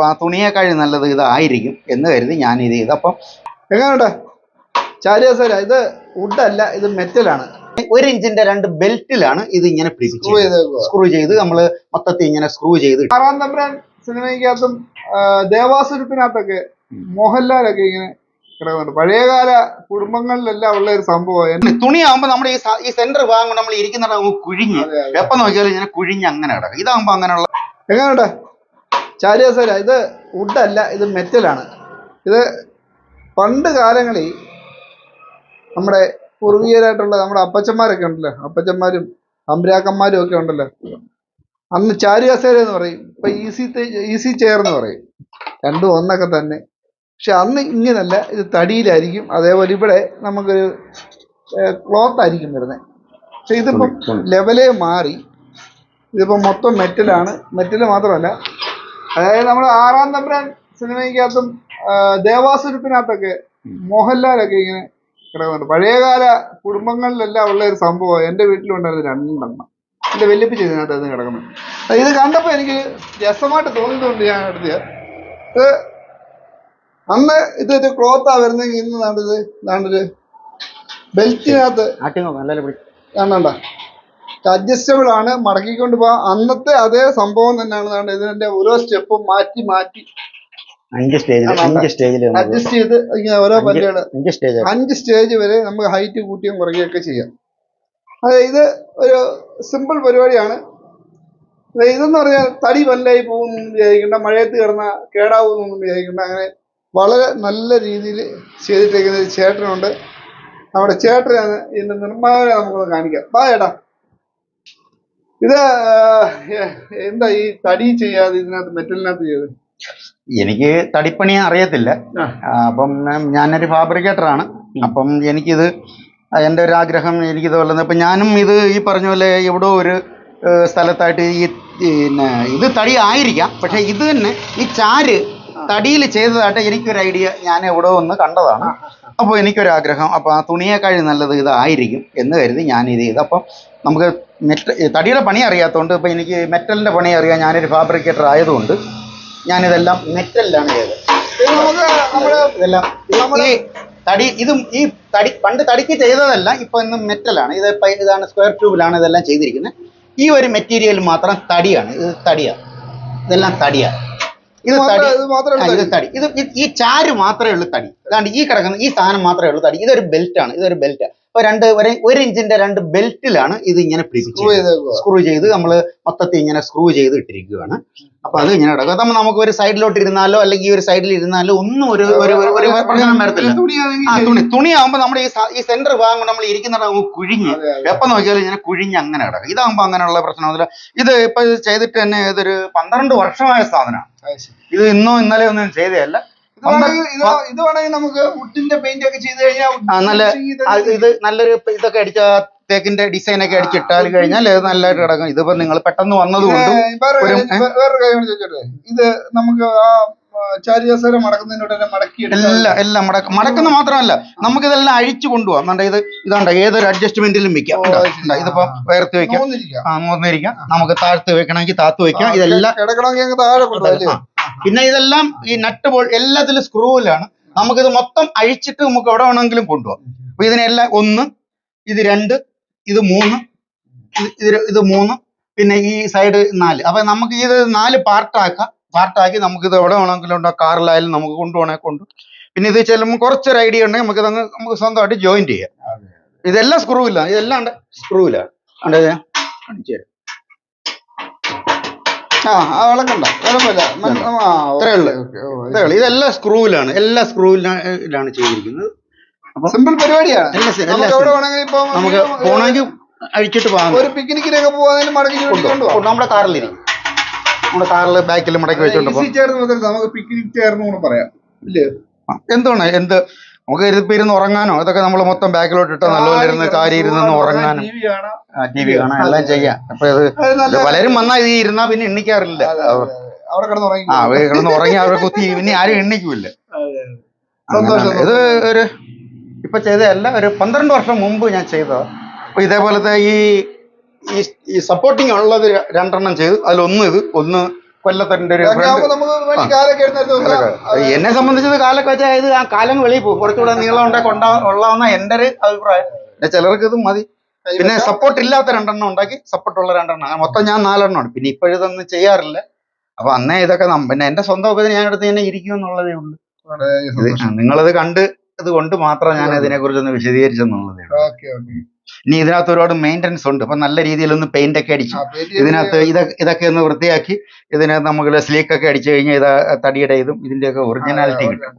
അപ്പോൾ ആ തുണിയേക്കാൾ നല്ലത് ഇതായിരിക്കും എന്ന് കരുതി ഞാൻ ഇത് ചെയ്തു. അപ്പം എങ്ങനെയുണ്ട്? ചാരിയാസര ഇത് വുഡല്ല ഇത് മെറ്റലാണ് ഒരു ഇഞ്ചിന്റെ രണ്ട് ബെൽറ്റിലാണ് ഇത് ഇങ്ങനെ സ്ക്രൂ ചെയ്ത് നമ്മൾ മൊത്തത്തിൽ ഇങ്ങനെ സ്ക്രൂ ചെയ്ത്. ആറാം തമ്പുരാൻ സിനിമയ്ക്കകത്തും ദേവാസുരത്തിനകത്തൊക്കെ മോഹൻലാലൊക്കെ ഇങ്ങനെ കിടക്കുന്നുണ്ട്. പഴയകാല കുടുംബങ്ങളിലെല്ലാം ഉള്ള ഒരു സംഭവം തുണിയാകുമ്പോ തുണിയാകുമ്പോൾ നമ്മുടെ ഈ ഈ സെന്റർ ഭാഗം നമ്മൾ ഇരിക്കുന്നിടം അങ്ങ് കുഴിഞ്ഞ്. എപ്പം നോക്കിയാലും ഇങ്ങനെ കുഴിഞ്ഞ് അങ്ങനെ കിടക്കും. ഇതാകുമ്പോൾ അങ്ങനെയുള്ള എങ്ങനെയുണ്ട്? ചാരിയാസര ഇത് വുഡല്ല ഇത് മെറ്റലാണ് ഇത് പണ്ട് കാലങ്ങളിൽ നമ്മുടെ പൂർവീകരായിട്ടുള്ള നമ്മുടെ അപ്പച്ചന്മാരൊക്കെ ഉണ്ടല്ലോ അപ്പച്ചന്മാരും അമ്പരാക്കന്മാരും ഒക്കെ ഉണ്ടല്ലോ. അന്ന് ചാരിയാസേര എന്ന് പറയും ഇപ്പൊ ഈസി ഈസി ചെയർ എന്ന് പറയും. രണ്ടും ഒന്നൊക്കെ തന്നെ. പക്ഷെ അന്ന് ഇങ്ങനല്ല ഇത് തടിയിലായിരിക്കും. അതേപോലെ ഇവിടെ നമുക്കൊരു ക്ലോത്ത് ആയിരിക്കും വരുന്നത് പക്ഷെ ഇതിപ്പം ലെവലേ മാറി. ഇതിപ്പം മൊത്തം മെറ്റലാണ് മെറ്റൽ മാത്രമല്ല അതായത് നമ്മൾ ആറാം തമ്പുരാൻ സിനിമയ്ക്കകത്തും ദേവാസുരത്തിനകത്തൊക്കെ മോഹൻലാലൊക്കെ ഇങ്ങനെ കിടക്കുന്നുണ്ട്. പഴയകാല കുടുംബങ്ങളിലെല്ലാം ഉള്ള ഒരു സംഭവം എന്റെ വീട്ടിലുണ്ടായിരുന്നു രണ്ടെണ്ണം. എന്റെ വെല്ലുപ്പിച്ച് കിടക്കുന്നത് കിടക്കുന്നു ഇത് കണ്ടപ്പോൾ എനിക്ക് രസമായിട്ട് തോന്നിയതുകൊണ്ട് ഞാൻ എടുത്തിയ. ഇത് അന്ന് ഇതൊരു ക്ലോത്താ വരുന്നെങ്കിൽ ഇന്ന് നാണ്ടത് നാണ്ടത് ബെൽറ്റിനകത്ത് കാണണ്ട അഡ്ജസ്റ്റബിൾ ആണ് മടക്കിക്കൊണ്ട് പോവാം. അന്നത്തെ അതേ സംഭവം തന്നെയാണ് ഇതിന്റെ ഓരോ സ്റ്റെപ്പും മാറ്റി മാറ്റി. അഞ്ച് സ്റ്റേജിൽ? അഞ്ച് സ്റ്റേജിൽ അഡ്ജസ്റ്റ് ചെയ്ത് ഇങ്ങനെ ഓരോ പല്ലുകൾ അഞ്ച് സ്റ്റേജ് അഞ്ച് സ്റ്റേജ് വരെ നമുക്ക് ഹൈറ്റ് കൂട്ടിയും കുറയ്ക്കുകയൊക്കെ ചെയ്യാം. അതെ ഇത് ഒരു സിമ്പിൾ പരിപാടിയാണ്. ഇതെന്ന് പറഞ്ഞാൽ തടി പല്ലായി പോകുന്നു വിചാരിക്കേണ്ട മഴയത്ത് കിടന്ന കേടാവുന്നൊന്നും വിചാരിക്കേണ്ട അങ്ങനെ വളരെ നല്ല രീതിയിൽ ചെയ്തിട്ടേക്കുന്ന ഒരു ചേട്ടനുണ്ട്. നമ്മുടെ ചേട്ടനാണ് ഇതിന്റെ നിർമ്മാതാവിനെ നമുക്കൊന്ന് കാണിക്കാം. ബാ ചേട്ടാ. ഇത് എന്താ ഈ തടി ചെയ്യാതെ ഇതിനകത്ത് മെറ്റലിനകത്ത് ചെയ്ത്? എനിക്ക് തടിപ്പണി അറിയത്തില്ല. അപ്പം ഞാനൊരു ഫാബ്രിക്കേറ്ററാണ്. അപ്പം എനിക്കിത് എന്റെ ഒരു ആഗ്രഹം എനിക്കിത് വല്ലതും അപ്പം ഞാനും ഇത് ഈ പറഞ്ഞ പോലെ എവിടോ ഒരു സ്ഥലത്തായിട്ട് ഈ പിന്നെ ഇത് തടി ആയിരിക്കാം. പക്ഷേ ഇത് തന്നെ ഈ ചാര് തടിയിൽ ചെയ്തതായിട്ട് എനിക്കൊരു ഐഡിയ ഞാൻ എവിടെ ഒന്ന് കണ്ടതാണ്. അപ്പോൾ എനിക്കൊരു ആഗ്രഹം അപ്പോൾ ആ തുണിയേക്കാഴി നല്ലത് ഇതായിരിക്കും എന്ന് കരുതി ഞാൻ ഇത് ചെയ്തു. അപ്പം നമുക്ക് മെറ്റ തടിയുടെ പണി അറിയാത്തതുകൊണ്ട് ഇപ്പോൾ എനിക്ക് മെറ്റലിന്റെ പണി അറിയാം ഞാനൊരു ഫാബ്രിക്കേറ്റർ ആയതുകൊണ്ട് ഞാനിതെല്ലാം മെറ്റലിലാണ് ചെയ്തത്. ഈ തടി ഇതും ഈ തടി പണ്ട് തടിക്ക് ചെയ്തതല്ല ഇപ്പൊ ഇന്ന് മെറ്റലാണ്. ഇത് ഇതാണ് സ്ക്വയർ ട്യൂബിലാണ് ഇതെല്ലാം ചെയ്തിരിക്കുന്നത്. ഈ ഒരു മെറ്റീരിയൽ മാത്രം തടിയാണ്. ഇത് തടിയാണ്. ഇതെല്ലാം തടിയാണ്. ഇത് തടി. ഇത് തടി. ഇത് ഈ- ചാരു മാത്രമേ ഉള്ളൂ തടി. അതാണ്ട് ഈ കിടക്കുന്ന ഈ സാധനം മാത്രമേ ഉള്ളൂ തടി. ഇതൊരു ബെൽറ്റ് ആണ്. ഇതൊരു ബെൽറ്റ് അപ്പൊ രണ്ട് ഒരു ഒരു ഇഞ്ചിന്റെ രണ്ട് ബെൽറ്റിലാണ് ഇത് ഇങ്ങനെ സ്ക്രൂ പിടിപ്പിച്ചത് സ്ക്രൂ ചെയ്ത് നമ്മൾ മൊത്തത്തിൽ ഇങ്ങനെ സ്ക്രൂ ചെയ്ത് ഇട്ടിരിക്കുകയാണ് അപ്പൊ അത് ഇങ്ങനെ കിടക്കും അതാകുമ്പോൾ നമുക്ക് ഒരു സൈഡിലോട്ട് ഇരുന്നാലോ അല്ലെങ്കിൽ ഈ ഒരു സൈഡിൽ ഇരുന്നാലോ ഒന്നും ഒരു ഒരു ഒരു- പ്രശ്നം വരത്തില്ല. ആ തുണി തുണിയാകുമ്പോൾ നമ്മുടെ ഈ ഈ സെന്റർ ഭാഗം നമ്മൾ ഇരിക്കുന്നിടം അങ്ങ് കുഴിഞ്ഞ്. അതെ, അതെ. എപ്പം നോക്കിയാലും ഇങ്ങനെ കുഴിഞ്ഞ് അങ്ങനെ കിടക്കും. ഇതാകുമ്പോൾ അങ്ങനെയുള്ള പ്രശ്നമൊന്നുമില്ല ഇത് ഇപ്പൊ ഇത് ചെയ്തിട്ട് തന്നെ ഇതൊരു പന്ത്രണ്ട് വർഷമായ സാധനമാണ്. ഇത് ഇന്നോ ഇന്നലെ ഒന്നും ചെയ്തതല്ല. ഇത് വേണമെങ്കിൽ നമുക്ക് വുഡിന്റെ പെയിന്റ് ഒക്കെ ചെയ്ത് കഴിഞ്ഞാൽ ആ, നല്ല ഇത് നല്ലൊരു ഇതൊക്കെ അടിച്ച തേക്കിന്റെ ഡിസൈൻ ഒക്കെ അടിച്ചിട്ടാൽ കഴിഞ്ഞാൽ ഇത് നല്ലതായിട്ട് കിടക്കും. ഇതിപ്പോ നിങ്ങൾ പെട്ടെന്ന് വന്നതുകൊണ്ട് കൊണ്ട് വേറൊരു കാര്യം ചോദിച്ചോട്ടെ? ഇത് നമുക്ക് ആ ചാരിയാസരം മടക്കുന്നതിനോട് തന്നെ മടക്കി എല്ലാം എല്ലാം മടക്ക മടക്കുന്ന മാത്രമല്ല നമുക്ക് ഇതെല്ലാം അഴിച്ചു കൊണ്ടുപോകാം ഇത് ഇതാണ്ട? ഏതൊരു അഡ്ജസ്റ്റ്മെന്റിലും വെക്കാം? അത് ഇതിപ്പോ ഉയർത്തി വെക്കാം. മൂന്നിരിക്കാം. നമുക്ക് താഴ്ത്ത് വെക്കണമെങ്കിൽ താഴ്ത്തി വെക്കാം. ഇതെല്ലാം കിടക്കണമെങ്കിൽ താഴെ കൊണ്ടുപോകല്ലേ ആ. പിന്നെ ഇതെല്ലാം ഈ നട്ട് ബോൾ എല്ലാത്തിലും സ്ക്രൂവിലാണ് നമുക്കിത് മൊത്തം അഴിച്ചിട്ട് നമുക്ക് എവിടെ വേണമെങ്കിലും കൊണ്ടുപോകാം അപ്പൊ ഇതിനെല്ലാം ഒന്ന് ഇത് രണ്ട് ഇത് മൂന്ന് ഇത് ഇത് മൂന്ന് പിന്നെ ഈ സൈഡ് നാല്. അപ്പൊ നമുക്ക് ഇത് നാല് പാർട്ടാക്കാം പാർട്ടാക്കി നമുക്ക് ഇത് എവിടെ വേണമെങ്കിലും ഉണ്ടോ. കാറിലായാലും നമുക്ക് കൊണ്ടുപോകണേ കൊണ്ട് പിന്നെ ഇത് ചെല്ലുമ്പോൾ കുറച്ചൊരു ഐഡിയ ഉണ്ടെങ്കിൽ നമുക്ക് ഇതങ്ങ് നമുക്ക് സ്വന്തമായിട്ട് ജോയിന്റ് ചെയ്യാം. ഇതെല്ലാം സ്ക്രൂ ഇല്ല. ഇതെല്ലാം സ്ക്രൂ ഇല്ല. കാണിച്ചു തരാം. ആ ആ വിളക്കണ്ട കുഴപ്പമില്ല ആ, ഉള്ളൂ. ഇതെല്ലാം സ്ക്രൂവിലാണ്. എല്ലാ സ്ക്രൂവിലാണ് ചെയ്തിരിക്കുന്നത്. സിമ്പിൾ പരിപാടിയാണ് നമുക്ക് എവിടെ വേണമെങ്കിൽ ഇപ്പൊ നമുക്ക് പോണെങ്കിൽ അഴിച്ചിട്ട് പോകാം. ഒരു പിക്നിക്കിനൊക്കെ പോകാനും മടക്കി കൊണ്ടുപോകാം നമ്മുടെ കാറിലിരിക്കും. നമ്മുടെ കാറിൽ ബാക്കിൽ മടക്കി വെച്ചോണ്ട് നമുക്ക് പിക്നിക് ചേർന്ന് കൂടെ പറയാം. ഇല്ലേ? പോകാം എന്താണ് എന്ത് നമുക്ക് ഇരുപ്പിരുന്ന് ഇരുന്ന് ഉറങ്ങാനോ? ഇതൊക്കെ നമ്മൾ മൊത്തം ബാക്കിലോട്ട് ഇട്ട് നല്ലപോലെ ഇരുന്ന് കാര്യം ഇരുന്ന് ഉറങ്ങാനോ ടി വി കാണാൻ എല്ലാം ചെയ്യാം. അപ്പൊ ഇത് പലരും വന്നാൽ ഇത് ഇരുന്നാ പിന്നെ എണ്ണിക്കാറില്ല. അവിടെ കിടന്ന് ഉറങ്ങി. ആ അവർ അവരെ കുത്തി പിന്നെ ആരും എണ്ണിക്കൂല്ല. ഇത് ഒരു ഇപ്പൊ ചെയ്തതല്ല ഒരു പന്ത്രണ്ട് വർഷം മുമ്പ് ഞാൻ ചെയ്തതാ. അപ്പൊ ഇതേപോലത്തെ ഈ ഈ- സപ്പോർട്ടിങ് ഉള്ളത് രണ്ടെണ്ണം ചെയ്തു. അതിലൊന്ന് ഇത് ഒന്ന് കൊല്ലത്തിന്റെ ഒരു. എന്നെ സംബന്ധിച്ചത് കാലൊക്കെ വെച്ചാൽ ആ കാലം വെളിയിൽ പോകും. കുറച്ചുകൂടെ നീളം ഉണ്ടാക്കി കൊണ്ടാ ഉള്ളതെന്ന എന്റെ ഒരു അഭിപ്രായം. പിന്നെ ചിലർക്ക് ഇത് മതി. പിന്നെ സപ്പോർട്ട് ഇല്ലാത്ത രണ്ടെണ്ണം ഉണ്ടാക്കി സപ്പോർട്ട് ഉള്ള രണ്ടെണ്ണം. മൊത്തം ഞാൻ നാലെണ്ണമാണ്. പിന്നെ ഇപ്പോഴിതൊന്നും ചെയ്യാറില്ല. അപ്പൊ അന്നേ ഇതൊക്കെ പിന്നെ എന്റെ സ്വന്തം ഉപദേശം ഞാൻ എടുത്ത് തന്നെ ഇരിക്കും എന്നുള്ളതേ ഉള്ളൂ. നിങ്ങളത് കണ്ട് ഇത് കൊണ്ട് മാത്രം ഞാൻ ഇതിനെ കുറിച്ചൊന്ന് വിശദീകരിച്ചെന്നുള്ളതേ ഉള്ളൂ. Okay okay. ഇനി ഇതിനകത്ത് ഒരുപാട് മെയിന്റനൻസ് ഉണ്ട്. അപ്പൊ നല്ല രീതിയിൽ ഒന്ന് പെയിന്റ് ഒക്കെ അടിച്ചു ഇതിനകത്ത് ഇതൊക്കെ ഇതൊക്കെ ഒന്ന് വൃത്തിയാക്കി ഇതിനകത്ത് നമുക്ക് സ്ലീക്ക് ഒക്കെ അടിച്ചു കഴിഞ്ഞാൽ ഇത് തടിയുടെ ഇതും ഇതിന്റെയൊക്കെ ഒറിജിനാലിറ്റി കിട്ടും.